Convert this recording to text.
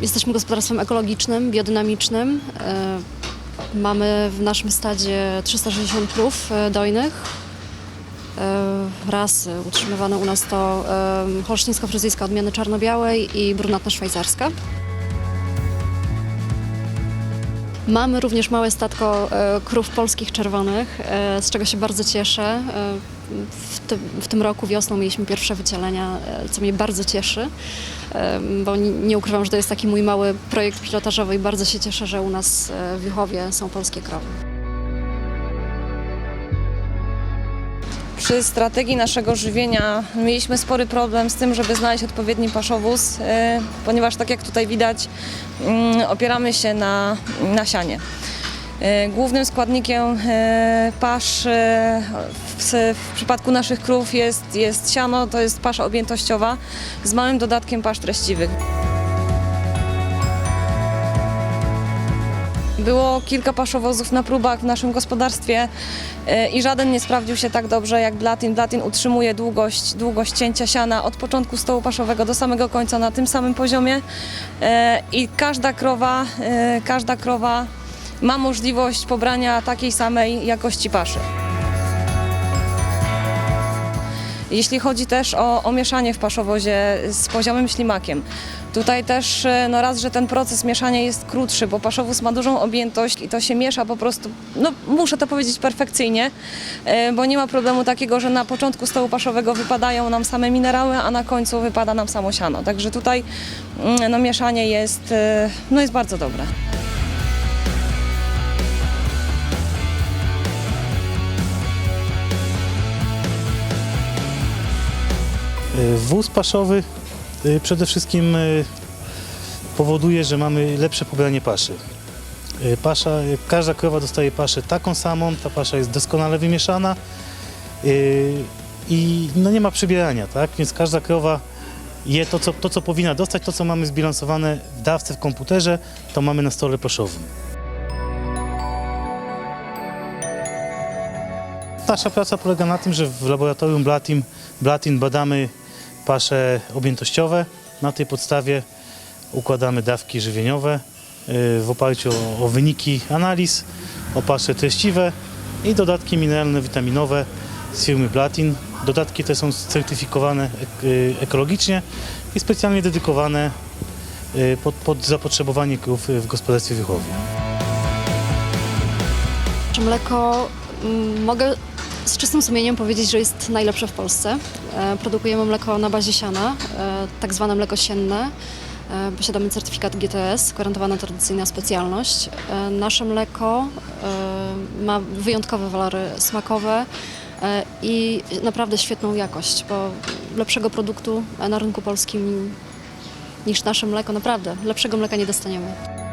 Jesteśmy gospodarstwem ekologicznym, biodynamicznym. E, Mamy w naszym stadzie 360 krów e, dojnych. E, Rasy utrzymywane u nas to holsztyńsko-fryzyjska odmiany czarno-białej i brunatna szwajcarska. Mamy również małe statko e, krów polskich czerwonych, e, z czego się bardzo cieszę. E, W, tym- w tym roku wiosną mieliśmy pierwsze wycielenia, co mnie bardzo cieszy, bo nie ukrywam, że to jest taki mój mały projekt pilotażowy i bardzo się cieszę, że u nas w Juchowie są polskie krowy. Przy strategii naszego żywienia mieliśmy spory problem z tym, żeby znaleźć odpowiedni paszowóz, e, ponieważ tak jak tutaj widać, mm, opieramy się na nasianie. E, Głównym składnikiem e, pasz w, w przypadku naszych krów jest, jest siano, to jest pasza objętościowa z małym dodatkiem pasz treściwych. Było kilka paszowozów na próbach w naszym gospodarstwie e, i żaden nie sprawdził się tak dobrze jak Blatin. Blatin utrzymuje długość, długość cięcia siana od początku stołu paszowego do samego końca na tym samym poziomie E, i każda krowa, e, każda krowa ma możliwość pobrania takiej samej jakości paszy. Jeśli chodzi też o, o mieszanie w paszowozie z poziomym ślimakiem, tutaj też e, no raz, że ten proces mieszania jest krótszy, bo paszowóz ma dużą objętość i to się miesza po prostu, no muszę to powiedzieć perfekcyjnie, e, bo nie ma problemu takiego, że na początku stołu paszowego wypadają nam same minerały, a na końcu wypada nam samo siano. Także tutaj mm, no, mieszanie jest, e, no, jest bardzo dobre. Wóz paszowy y, przede wszystkim y, powoduje, że mamy lepsze pobranie paszy. Y, Pasza, y, każda krowa dostaje paszę taką samą, ta pasza jest doskonale wymieszana y, i no nie ma przybierania, tak? Więc każda krowa je to co, to, co powinna dostać, to, co mamy zbilansowane w dawce w komputerze, to mamy na stole paszowym. Nasza praca polega na tym, że w laboratorium Blatin, Blatin badamy pasze objętościowe. Na tej podstawie układamy dawki żywieniowe y, w oparciu o, wyniki analiz, o pasze treściwe i dodatki mineralne, witaminowe z firmy Blatin. Dodatki te są certyfikowane y, ekologicznie i specjalnie dedykowane y, pod, pod zapotrzebowanie krów w gospodarstwie. Czy mleko mm, mogę z czystym sumieniem powiedzieć, że jest najlepsze w Polsce. E, Produkujemy mleko na bazie siana, e, tak zwane mleko sienne. E, Posiadamy certyfikat GTS, gwarantowana tradycyjna specjalność. Nasze mleko ma wyjątkowe walory smakowe i naprawdę świetną jakość, bo lepszego produktu na rynku polskim niż nasze mleko, naprawdę lepszego mleka nie dostaniemy.